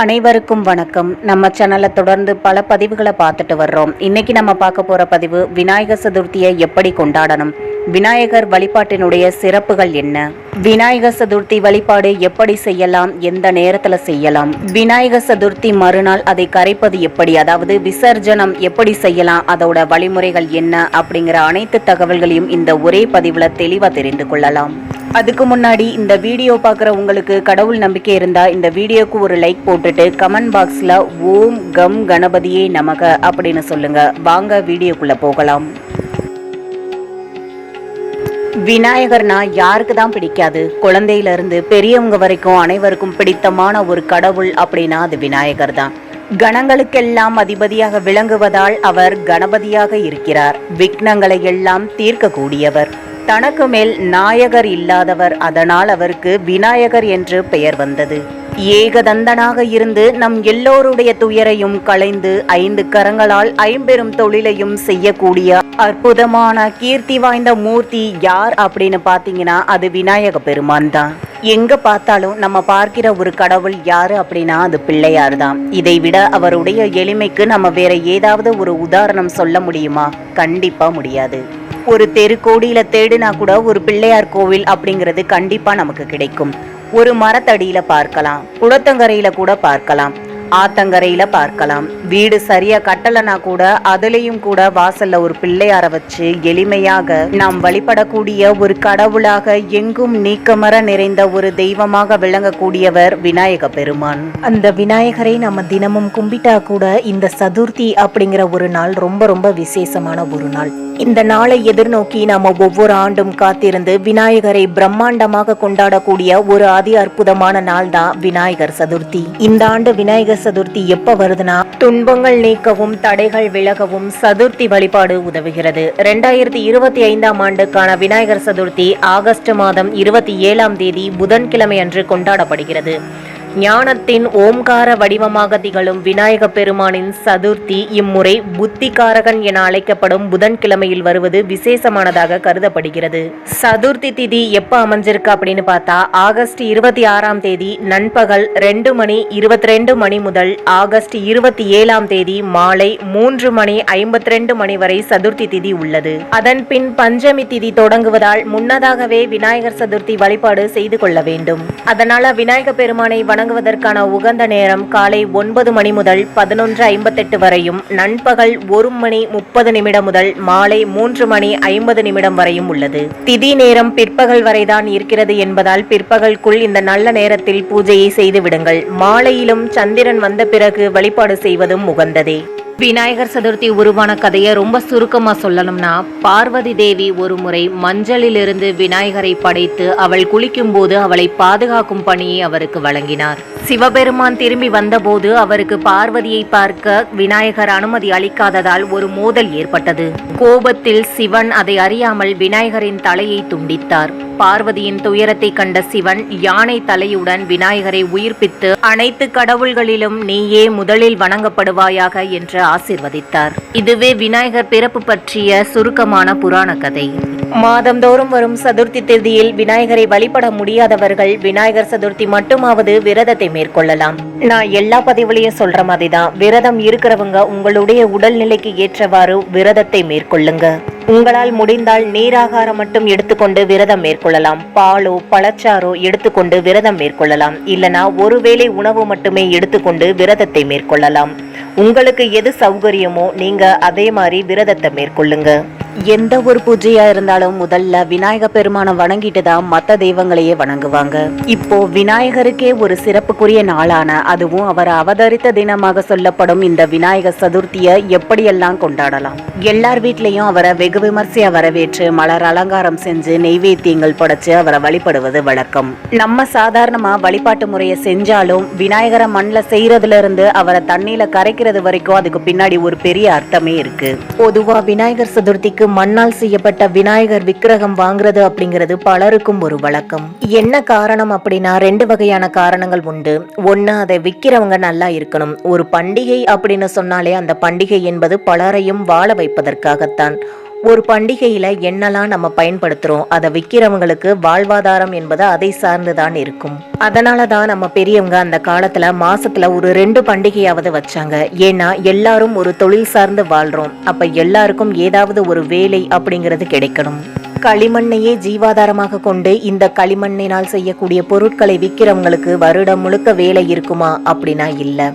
அனைவருக்கும் வணக்கம். நம்ம சேனலை தொடர்ந்து பல பதிவுகளை பார்த்துட்டு வர்றோம். இன்னைக்கு நம்ம பார்க்க போற பதிவு விநாயகர் சதுர்த்தியை எப்படி கொண்டாடணும்? விநாயகர் வழிபாட்டினுடைய சிறப்புகள் என்ன? விநாயகர் சதுர்த்தி வழிபாடு எப்படி செய்யலாம்? எந்த நேரத்துல செய்யலாம்? விநாயகர் சதுர்த்தி மறுநாள் அதை கரைப்பது எப்படி? அதாவது விசர்ஜனம் எப்படி செய்யலாம்? அதோட வழிமுறைகள் என்ன? அப்படிங்கிற அனைத்து தகவல்களையும் இந்த ஒரே பதிவுல தெளிவா தெரிந்து கொள்ளலாம். அதுக்கு முன்னாடி இந்த வீடியோ பார்க்குற உங்களுக்கு கடவுள் நம்பிக்கை இருந்தா இந்த வீடியோக்கு ஒரு லைக் போட்டுட்டு கமெண்ட் பாக்ஸ்ல ஓம் கம் கணபதியே நமக அப்படின்னு சொல்லுங்க. வாங்க வீடியோக்குள்ள போகலாம். விநாயகர்னா யாருக்கு தான் பிடிக்காது? குழந்தையில இருந்து பெரியவங்க வரைக்கும் அனைவருக்கும் பிடித்தமான ஒரு கடவுள் அப்படின்னா அது விநாயகர் தான். கணங்களுக்கெல்லாம் அதிபதியாக விளங்குவதால் அவர் கணபதியாக இருக்கிறார். விக்னங்களை எல்லாம் தீர்க்கக்கூடியவர். தனக்கு மேல் நாயகர் இல்லாதவர் அதனால் அவருக்கு விநாயகர் என்று பெயர் வந்தது. ஏகதந்தனாக இருந்து நம் எல்லோருடைய துயரையும் களைந்து ஐந்து கரங்களால் ஐம்பெரும் தொழிலையும் செய்யக்கூடிய அற்புதமான கீர்த்தி வாய்ந்த மூர்த்தி யார் அப்படின்னு பார்த்தீங்கன்னா அது விநாயக பெருமான் தான். எங்க பார்த்தாலும் நம்ம பார்க்கிற ஒரு கடவுள் யாரு அப்படின்னா அது பிள்ளையார் தான். இதை விட அவருடைய எளிமைக்கு நம்ம வேற ஏதாவது ஒரு உதாரணம் சொல்ல முடியுமா? கண்டிப்பா முடியாது. ஒரு தெருக்கோடியில தேடினா கூட ஒரு பிள்ளையார் கோவில் அப்படிங்கிறது கண்டிப்பா நமக்கு கிடைக்கும். ஒரு மரத்தடியில பார்க்கலாம் குளத்தங்கரையில கூட பார்க்கலாம். ஆத்தங்கரையில பார்க்கலாம். வீடு சரியா கட்டலனா கூட அதுலயும் கூட வாசல்ல ஒரு பிள்ளையார வச்சு எளிமையாக நாம் வழிபடக்கூடிய ஒரு கடவுளாக எங்கும் நீக்கமர நிறைந்த ஒரு தெய்வமாக விளங்கக்கூடியவர் விநாயக பெருமான். அந்த விநாயகரை நம்ம தினமும் கும்பிட்டா கூட இந்த சதுர்த்தி அப்படிங்கிற ஒரு நாள் ரொம்ப ரொம்ப விசேஷமான ஒரு நாள். இந்த நாளை எதிர்நோக்கி நாம ஒவ்வொரு ஆண்டும் காத்திருந்து விநாயகரை பிரம்மாண்டமாக கொண்டாடக்கூடிய ஒரு அதி அற்புதமான நாள் தான் விநாயகர் சதுர்த்தி. இந்த ஆண்டு விநாயகர் சதுர்த்தி எப்ப வருதுன்னா துன்பங்கள் நீக்கவும் தடைகள் விலகவும் சதுர்த்தி வழிபாடு உதவுகிறது. ரெண்டாயிரத்தி இருபத்தி ஐந்தாம் ஆண்டுக்கான விநாயகர் சதுர்த்தி ஆகஸ்ட் மாதம் இருபத்தி ஏழாம் தேதி புதன்கிழமை அன்று கொண்டாடப்படுகிறது. ஞானத்தின் ஓம்கார வடிவமாக திகழும் விநாயக பெருமானின் சதுர்த்தி இம்முறை புத்திகாரகன் என அழைக்கப்படும் புதன்கிழமையில் வருவது விசேஷமானதாக கருதப்படுகிறது. சதுர்த்தி திதி எப்ப அமைஞ்சிருக்கு அப்படின்னு பார்த்தா ஆகஸ்ட் இருபத்தி ஆறாம் தேதி நண்பகல் ரெண்டு மணி இருபத்தி ரெண்டு மணி முதல் ஆகஸ்ட் இருபத்தி ஏழாம் தேதி மாலை மூன்று மணி ஐம்பத்தி ரெண்டு மணி வரை சதுர்த்தி திதி உள்ளது. அதன் பின் பஞ்சமி திதி தொடங்குவதால் முன்னதாகவே விநாயகர் சதுர்த்தி வழிபாடு செய்து கொள்ள வேண்டும். அதனால விநாயக பெருமானை தொடங்குவதற்கான உகந்த நேரம் காலை ஒன்பது மணி முதல் பதினொன்று ஐம்பத்தெட்டு வரையும் நண்பகல் ஒரு மணி முப்பது நிமிடம் முதல் மாலை மூன்று மணி ஐம்பது நிமிடம் வரையும் உள்ளது. திதி நேரம் பிற்பகல் வரைதான் இருக்கிறது என்பதால் பிற்பகலுக்குள் இந்த நல்ல நேரத்தில் பூஜையை செய்து விடுங்கள். மாலையிலும் சந்திரன் வந்த பிறகு வழிபாடு செய்வதும் உகந்ததே. விநாயகர் சதுர்த்தி உருவான கதையை ரொம்ப சுருக்கமா சொல்லணும்னா பார்வதி தேவி ஒரு முறை மஞ்சளிலிருந்து விநாயகரை படைத்து அவள் குளிக்கும் போது அவளை பாதுகாக்கும் பணியை அவருக்கு வழங்கினார். சிவபெருமான் திரும்பி வந்தபோது அவருக்கு பார்வதியை பார்க்க விநாயகர் அனுமதி அளிக்காததால் ஒரு மோதல் ஏற்பட்டது. கோபத்தில் சிவன் அதை அறியாமல் விநாயகரின் தலையை துண்டித்தார். பார்வதியின் துயரத்தை கண்ட சிவன் யானை தலையுடன் விநாயகரை உயிர்ப்பித்து அனைத்து கடவுள்களிலும் நீயே முதலில் வணங்கப்படுவாயாக என்று ஆசிர்வதித்தார். இதுவே விநாயகர் பிறப்பு பற்றிய சுருக்கமான புராண கதை. மாதந்தோறும் வரும் சதுர்த்தி திதியில் விநாயகரை வழிபட முடியாதவர்கள் விநாயகர் சதுர்த்தி மட்டுமாவது விரதத்தை மேற்கொள்ளலாம். நான் எல்லா பதிவுலையும் சொல்ற மாதிரி தான் விரதம் இருக்கிறவங்க உங்களுடைய உடல்நிலைக்கு ஏற்றவாறு விரதத்தை மேற்கொள்ளுங்க. உங்களால் முடிந்தால் நீராகாரம் மட்டும் எடுத்துக்கொண்டு விரதம் மேற்கொள்ளலாம். பாலோ பழச்சாரோ எடுத்துக்கொண்டு விரதம் மேற்கொள்ளலாம். இல்லனா ஒருவேளை உணவு மட்டுமே எடுத்துக்கொண்டு விரதத்தை மேற்கொள்ளலாம். உங்களுக்கு எது சௌகரியமோ நீங்க அதே மாதிரி விரதத்தை மேற்கொள்ளுங்க. எந்த ஒரு பூஜையா இருந்தாலும் முதல்ல விநாயக பெருமானை வணங்கிட்டு தான் மற்ற தெய்வங்களையே வணங்குவாங்க. இப்போ விநாயகருக்கே ஒரு சிறப்புக்குரிய நாளான அதுவும் அவர் அவதரித்த தினமாக சொல்லப்படும் இந்த விநாயகர் சதுர்த்தியை எப்படியெல்லாம் கொண்டாடலாம்? எல்லார் வீட்லயும் அவரை வெகு விமர்சையா வரவேற்று மலர் அலங்காரம் செஞ்சு நெய்வேத்தியங்கள் படைச்சு அவரை வழிபடுவது வழக்கம். நம்ம சாதாரணமா வழிபாட்டு முறையை செஞ்சாலும் விநாயகரை மண்ணில் செய்யறதுல இருந்து அவரை தண்ணியில கரைக்கிறது வரைக்கும் அதுக்கு பின்னாடி ஒரு பெரிய அர்த்தமே இருக்கு. பொதுவா விநாயகர் சதுர்த்திக்கு மண்ணால் செய்யப்பட்ட விநாயகர் விக்கிரகம் வாங்குறது அப்படிங்கிறது பலருக்கும் ஒரு வழக்கம். என்ன காரணம் அப்படின்னா ரெண்டு வகையான காரணங்கள் உண்டு. ஒன்று அதை விற்கிறவங்க நல்லா இருக்கணும். ஒரு பண்டிகை அப்படின்னு சொன்னாலே அந்த பண்டிகை என்பது பலரையும் வாழ வைப்பதற்காகத்தான். ஒரு பண்டிகையில் என்னெல்லாம் நம்ம பயன்படுத்துகிறோம் அதை விற்கிறவங்களுக்கு வாழ்வாதாரம் என்பது அதை சார்ந்து தான் இருக்கும். அதனால தான் நம்ம பெரியவங்க அந்த காலத்தில் மாசத்துல ஒரு ரெண்டு பண்டிகையாவது வச்சாங்க. ஏன்னா எல்லாரும் ஒரு தொழில் சார்ந்து வாழ்றோம். அப்ப எல்லாருக்கும் ஏதாவது ஒரு வேலை அப்படிங்கிறது கிடைக்கணும். களிமண்ணையே ஜீவாதாரமாக கொண்டு இந்த களிமண்ணினால் செய்யக்கூடிய பொருட்களை விற்கிறவங்களுக்கு வருடம் முழுக்க வேலை இருக்குமா? அப்படின்னா இல்லை.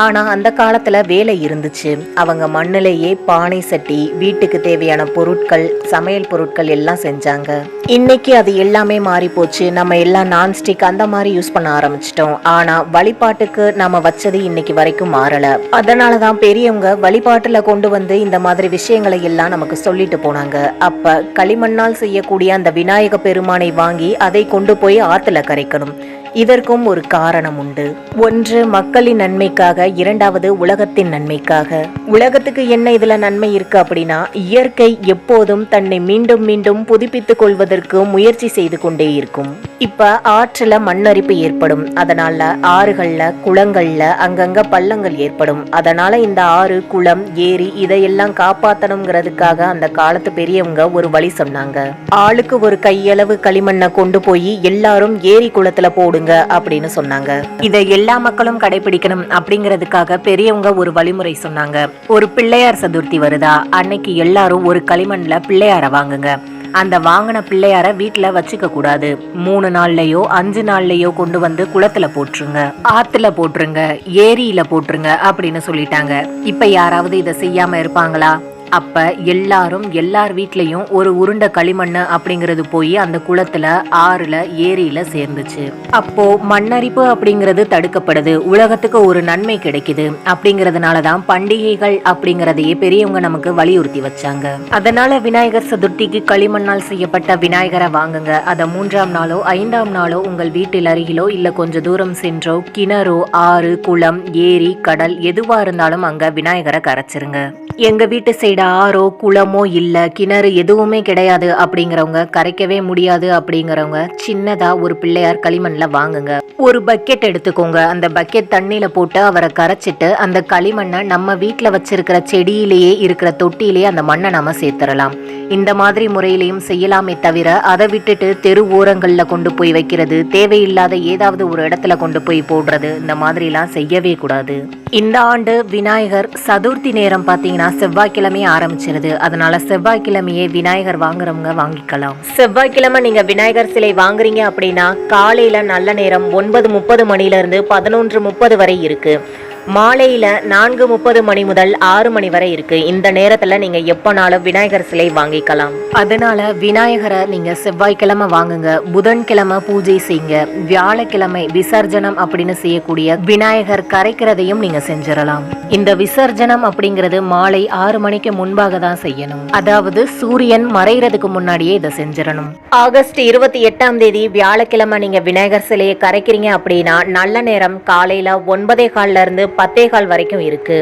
ஆனால் அந்த காலத்தில் வேலை இருந்துச்சு. அவங்க மண்ணிலேயே பானை சட்டி வீட்டுக்கு தேவையான பொருட்கள் சமையல் பொருட்கள் எல்லாம் செஞ்சாங்க. இன்னைக்கு அது எல்லாமே மாறி போச்சு. நம்ம எல்லாம் நான்ஸ்டிக் அந்த மாதிரி யூஸ் பண்ண ஆரம்பிச்சிட்டோம். ஆனால் வழிபாட்டுக்கு நம்ம வச்சது இன்னைக்கு வரைக்கும் மாறல. அதனாலதான் பெரியவங்க வழிபாட்டில் கொண்டு வந்து இந்த மாதிரி விஷயங்களை எல்லாம் நமக்கு சொல்லிட்டு போனாங்க. அப்ப களிமண்ணால் செய்யக்கூடிய அந்த விநாயக பெருமானை வாங்கி அதை கொண்டு போய் ஆற்றுல கரைக்கணும். இதற்கும் ஒரு காரணம் உண்டு. ஒன்று மக்களின் நன்மைக்காக இரண்டாவது உலகத்தின் நன்மைக்காக. உலகத்துக்கு என்ன இதுல நன்மை இருக்கு அப்படின்னா இயற்கை எப்போதும் தன்னை மீண்டும் மீண்டும் புதுப்பித்துக் கொள்வதற்கு முயற்சி செய்து கொண்டே இருக்கும். இப்ப ஆற்றுல மண்ணரிப்பு ஏற்படும். அதனால ஆறுகள்ல குளங்கள்ல அங்கங்க பள்ளங்கள் ஏற்படும். அதனால இந்த ஆறு குளம் ஏரி இதையெல்லாம் காப்பாத்தணுங்கிறதுக்காக அந்த காலத்து பெரியவங்க ஒரு வழி சொன்னாங்க. ஆளுக்கு ஒரு கையளவு களிமண்ணை கொண்டு போய் எல்லாரும் ஏரி குளத்துல போடுங்க அப்படின்னு சொன்னாங்க. இதை எல்லா மக்களும் கடைபிடிக்கணும் அப்படிங்கிறதுக்காக பெரியவங்க ஒரு வழிமுறை சொன்னாங்க. ஒரு பிள்ளையார் சதுர்த்தி வருதா? அன்னைக்கு எல்லாரும் ஒரு களிமண்ல பிள்ளையார வாங்குங்க. அந்த வாங்கின பிள்ளையார வீட்டுல வச்சுக்க கூடாது. மூணு நாள்லயோ அஞ்சு நாள்லயோ கொண்டு வந்து குளத்துல போட்டுருங்க. ஆத்துல போட்டுருங்க ஏரியில போட்டுருங்க அப்படின்னு சொல்லிட்டாங்க. இப்ப யாராவது இதை செய்யாம இருப்பாங்களா? அப்ப எல்லாரும் எல்லார் வீட்லயும் ஒரு உருண்டை களிமண் அப்படிங்கிறது போய் அந்த குளத்துல ஆறுல ஏரியில சேர்ந்துச்சு. அப்போ மண்ணரிப்பு அப்படிங்கிறது தடுக்கப்படுது. உலகத்துக்கு ஒரு நன்மை கிடைக்குது. அப்படிங்கறதுனாலதான் பண்டிகைகள் அப்படிங்கறதையே பெரியவங்க நமக்கு வலியுறுத்தி வச்சாங்க. அதனால விநாயகர் சதுர்த்திக்கு களிமண்ணால் செய்யப்பட்ட விநாயகரை வாங்குங்க. அதை மூன்றாம் நாளோ ஐந்தாம் நாளோ உங்கள் வீட்டில் அருகிலோ இல்ல கொஞ்ச தூரம் சென்றோ கிணறோ ஆறு குளம் ஏரி கடல் எதுவா இருந்தாலும் அங்க விநாயகரை கரைச்சிருங்க. எங்கள் வீட்டு சைடு ஆறோ குளமோ இல்லை கிணறு எதுவுமே கிடையாது அப்படிங்கிறவங்க கரைக்கவே முடியாது அப்படிங்கிறவங்க சின்னதாக ஒரு பிள்ளையார் களிமண்ணில் வாங்குங்க. ஒரு பக்கெட் எடுத்துக்கோங்க. அந்த பக்கெட் தண்ணியில் போட்டு அவரை கரைச்சிட்டு அந்த களிமண்ணை நம்ம வீட்டில் வச்சிருக்கிற செடியிலேயே இருக்கிற தொட்டியிலேயே அந்த மண்ணை நாம் சேர்த்துடலாம் இந்த மாதிரி முறையிலையும் செய்யலாமே தவிர அதை விட்டுட்டு தெரு ஓரங்கள்ல கொண்டு போய் வைக்கிறது தேவையில்லாத ஏதாவது ஒரு இடத்துல கொண்டு போய் போடுறது இந்த மாதிரிலாம் செய்யவே கூடாது. இந்த ஆண்டு விநாயகர் சதுர்த்தி நேரம் பார்த்தீங்கன்னா செவ்வாய்க்கிழமையே ஆரம்பிச்சிருது. அதனால செவ்வாய்க்கிழமையே விநாயகர் வாங்குறவங்க வாங்கிக்கலாம். செவ்வாய்க்கிழமை நீங்க விநாயகர் சிலை வாங்குறீங்க அப்படின்னா காலையில நல்ல நேரம் ஒன்பது முப்பது மணில இருந்து பதினொன்று முப்பது வரை இருக்கு. மாலையில நான்கு முப்பது மணி முதல் ஆறு மணி வரை இருக்கு. இந்த நேரத்துல நீங்க எப்பனாலும் விநாயகர் சிலை வாங்கிக்கலாம். அதனால விநாயகரை நீங்க செவ்வாய்க்கிழமை வாங்குங்க. புதன்கிழமை பூஜை செய்யுங்க. வியாழக்கிழமை விசர்ஜனம் அப்படின்னு செய்யக்கூடிய விநாயகர் கரைக்கிறதையும் நீங்க செஞ்சிடலாம். இந்த விசர்ஜனம் அப்படிங்கிறது மாலை ஆறு மணிக்கு முன்பாக தான் செய்யணும். அதாவது சூரியன் மறைகிறதுக்கு முன்னாடியே இதை செஞ்சிடணும். ஆகஸ்ட் இருபத்தி எட்டாம் தேதி வியாழக்கிழமை நீங்க விநாயகர் சிலையை கரைக்கிறீங்க அப்படின்னா நல்ல நேரம் காலையில ஒன்பதே கால்ல இருந்து பத்தே கால் வரைக்கும் இருக்கு.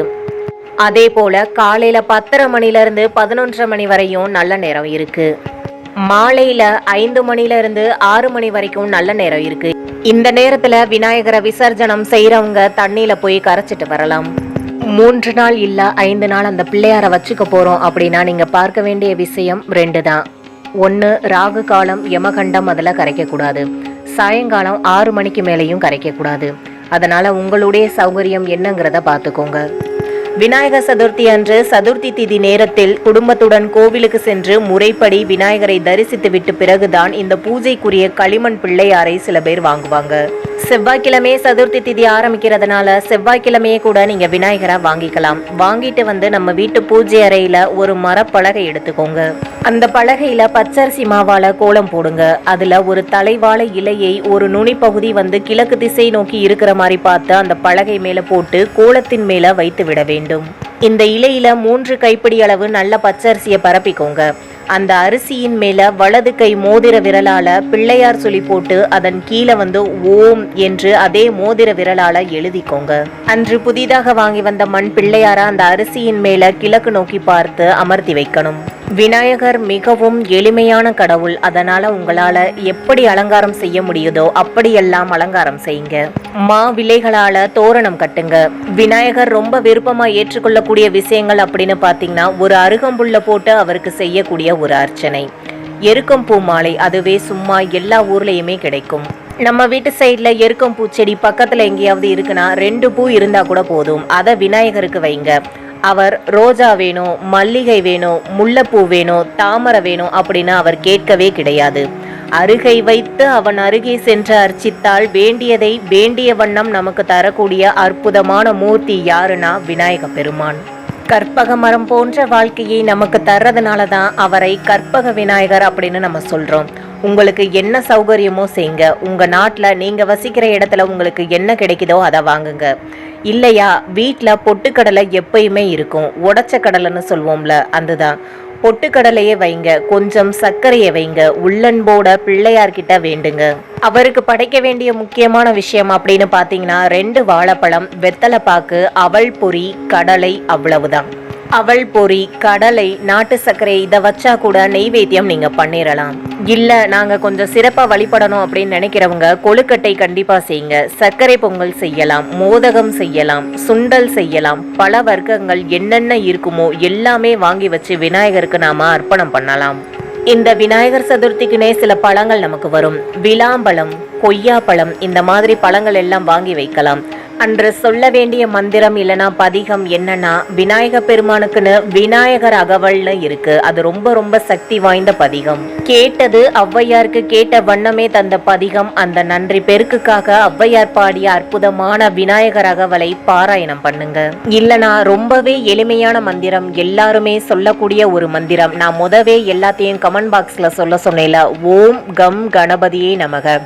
அதே போல காலையில பத்தரை மணிலிருந்து பதினொன்றரை மணி வரையும் நல்ல நேரம் இருக்கு. மாலையில ஐந்து மணில இருந்து ஆறு மணி வரைக்கும் நல்ல நேரம் இருக்கு. இந்த நேரத்துல விநாயகரை விசர்ஜனம் செய்யறவங்க தண்ணியில போய் கரைச்சிட்டு வரலாம். மூன்று நாள் இல்ல ஐந்து நாள் அந்த பிள்ளையாரை வச்சுக்க போறோம் அப்படின்னா நீங்க பார்க்க வேண்டிய விஷயம் ரெண்டு தான் ஒன்று ராகு காலம் யமகண்டம் அதில் கரைக்கக்கூடாது. சாயங்காலம் ஆறு மணிக்கு மேலேயும் கரைக்கக்கூடாது. அதனால் உங்களுடைய சௌகரியம் என்னங்கிறத பார்த்துக்கோங்க. விநாயகர் சதுர்த்தி அன்று சதுர்த்தி திதி நேரத்தில் குடும்பத்துடன் கோவிலுக்கு சென்று முறைப்படி விநாயகரை தரிசித்துவிட்டு பிறகுதான் இந்த பூஜைக்குரிய களிமண் பிள்ளையாரை சில பேர் வாங்குவாங்க. செவ்வாய்க்கிழமையே சதுர்த்தி திதி ஆரம்பிக்கிறதுனால செவ்வாய்க்கிழமையே கூட நீங்க விநாயகரா வாங்கிக்கலாம். வாங்கிட்டு வந்து நம்ம வீட்டு பூஜை அறையில ஒரு மரப்பலகை எடுத்துக்கோங்க. அந்த பலகையில பச்சரிசி மாவால கோலம் போடுங்க. அதுல ஒரு தலைவாழை இலையை ஒரு நுனி பகுதி வந்து கிழக்கு திசை நோக்கி இருக்கிற மாதிரி பார்த்து அந்த பலகை மேல போட்டு கோலத்தின் மேல வைத்து விட வேண்டும். இந்த இலையில மூன்று கைப்பிடி அளவு நல்ல பச்சரிசியை பரப்பிக்கோங்க. அந்த அரிசியின் மேல வலது கை மோதிர விரலால பிள்ளையார் சொல்லி போட்டு அதன் கீழே வந்து ஓம் என்று அதே மோதிர விரலால எழுதிக்கோங்க. அன்று புதிதாக வாங்கி வந்த மண் பிள்ளையார அந்த அரிசியின் மேல கிழக்கு நோக்கி பார்த்து அமர்த்தி வைக்கணும். விநாயகர் மிகவும் எளிமையான கடவுள். அதனால உங்களால எப்படி அலங்காரம் செய்ய முடியுதோ அப்படியெல்லாம் அலங்காரம் செய்யுங்க. மா விலைகளால தோரணம் கட்டுங்க. விநாயகர் ரொம்ப விருப்பமா ஏற்றுக்கொள்ளக்கூடிய விஷயங்கள் அப்படின்னு பாத்தீங்கன்னா ஒரு அருகம்புல்ல போட்டு அவருக்கு செய்யக்கூடிய ஒரு அர்ச்சனை. எருக்கம் பூ மாலை அதுவே சும்மா எல்லா ஊர்லயுமே கிடைக்கும். நம்ம வீட்டு சைடில் எருக்கம் பூச்செடி பக்கத்தில் எங்கேயாவது இருக்குன்னா ரெண்டு பூ இருந்தால் கூட போதும். அதை விநாயகருக்கு வைங்க. அவர் ரோஜா வேணும் மல்லிகை வேணும் முல்லைப்பூ வேணும் தாமரை வேணும் அப்படின்னு அவர் கேட்கவே கிடையாது. அருகை வைத்து அவன் அருகே சென்று அர்ச்சித்தால் வேண்டியதை வேண்டிய வண்ணம் நமக்கு தரக்கூடிய அற்புதமான மூர்த்தி யாருன்னா விநாயக பெருமான். கற்பக மரம் போன்ற வாழ்க்கையை நமக்கு தர்றதுனால தான் அவரை கற்பக விநாயகர் அப்படின்னு நம்ம சொல்றோம். உங்களுக்கு என்ன சௌகரியமோ செய்யுங்க உங்க நாட்டில் நீங்க வசிக்கிற இடத்துல உங்களுக்கு என்ன கிடைக்குதோ அதை வாங்குங்க. இல்லையா? வீட்டில் பொட்டுக்கடலை எப்பயுமே இருக்கும். உடச்ச கடலைன்னு சொல்லுவோம்ல அதுதான். பொட்டுக்கடலையே வைங்க. கொஞ்சம் சர்க்கரையை வைங்க. உள்ளன்போட பிள்ளையார்கிட்ட வேண்டுங்க. அவருக்கு படைக்க வேண்டிய முக்கியமான விஷயம் அப்படின்னு பார்த்தீங்கன்னா ரெண்டு வாழைப்பழம் வெத்தலைப்பாக்கு அவள் அவல் பொரி கடலை அவ்வளவுதான். அவல் பொறி கடலை நாட்டு சர்க்கரை இதை வச்சா கூட நெய்வேத்தியம் நீங்க பண்ணிடலாம் இல்ல நாங்க கொஞ்சம் சிறப்பா வழிபடணும் அப்படின்னு நினைக்கிறவங்க கொழுக்கட்டை கண்டிப்பா செய்யுங்க. சர்க்கரை பொங்கல் செய்யலாம் மோதகம் செய்யலாம் சுண்டல் செய்யலாம் பல வர்க்கங்கள் என்னென்ன இருக்குமோ எல்லாமே வாங்கி வச்சு விநாயகருக்கு நாம அர்ப்பணம் பண்ணலாம். இந்த விநாயகர் சதுர்த்திக்குனே சில பழங்கள் நமக்கு வரும். விளாம்பழம் கொய்யாப்பழம் இந்த மாதிரி பழங்கள் எல்லாம் வாங்கி வைக்கலாம். அன்று சொல்ல வேண்டிய மந்திரம் இல்லைனா பதிகம் என்னன்னா விநாயக பெருமானுக்குன்னு விநாயகர் அகவல்னு இருக்கு. அது ரொம்ப ரொம்ப சக்தி வாய்ந்த பதிகம். கேட்டது ஔவையாருக்கு கேட்ட வண்ணமே தந்த பதிகம். அந்த நன்றி பெருக்குக்காக ஔவையார் பாடிய அற்புதமான விநாயகர் அகவலை பாராயணம் பண்ணுங்க. இல்லனா ரொம்பவே எளிமையான மந்திரம் எல்லாருமே சொல்லக்கூடிய ஒரு மந்திரம். நான் முதவே எல்லாத்தையும் கமெண்ட் பாக்ஸ்ல சொல்ல சொன்னேன்ல. ஓம் கம் கணபதியே நமக.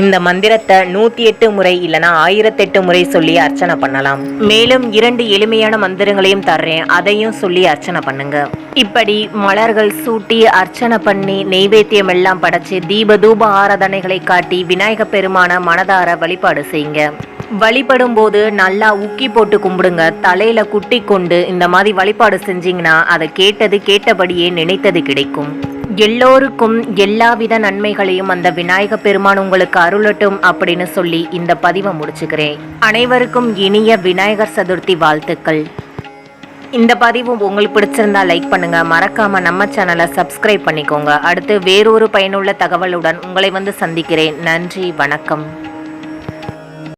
இந்த மந்திரத்தை நூத்தி எட்டு முறை இல்லனா ஆயிரத்தெட்டு முறை சொல்லி அர்ச்சனை பண்ணலாம். மேலும் இரண்டு எளிமையான மந்திரங்களையும் தர்றேன். அதையும் சொல்லி அர்ச்சனை பண்ணுங்க. இப்படி மலர்கள் சூட்டி அர்ச்சனை பண்ணி நெய்வேத்தியம் எல்லாம் படைச்சு தீப தூப ஆராதனைகளை காட்டி விநாயக பெருமான மனதார வழிபாடு செய்யுங்க. வழிபடும் போது நல்லா உக்கி போட்டு கும்பிடுங்க. தலையில குட்டி கொண்டு இந்த மாதிரி வழிபாடு செஞ்சீங்கன்னா அதை கேட்டது கேட்டபடியே நினைத்தது கிடைக்கும். எல்லோருக்கும் எல்லாவித நன்மைகளையும் அந்த விநாயக பெருமான் உங்களுக்கு அருளட்டும் அப்படின்னு சொல்லி இந்த பதிவை முடிச்சுக்கிறேன். அனைவருக்கும் இனிய விநாயகர் சதுர்த்தி வாழ்த்துக்கள். இந்த பதிவு உங்களுக்கு பிடிச்சிருந்தா லைக் பண்ணுங்க. மறக்காம நம்ம சேனலை சப்ஸ்கிரைப் பண்ணிக்கோங்க. அடுத்து வேறொரு பயனுள்ள தகவலுடன் உங்களை வந்து சந்திக்கிறேன். நன்றி வணக்கம்.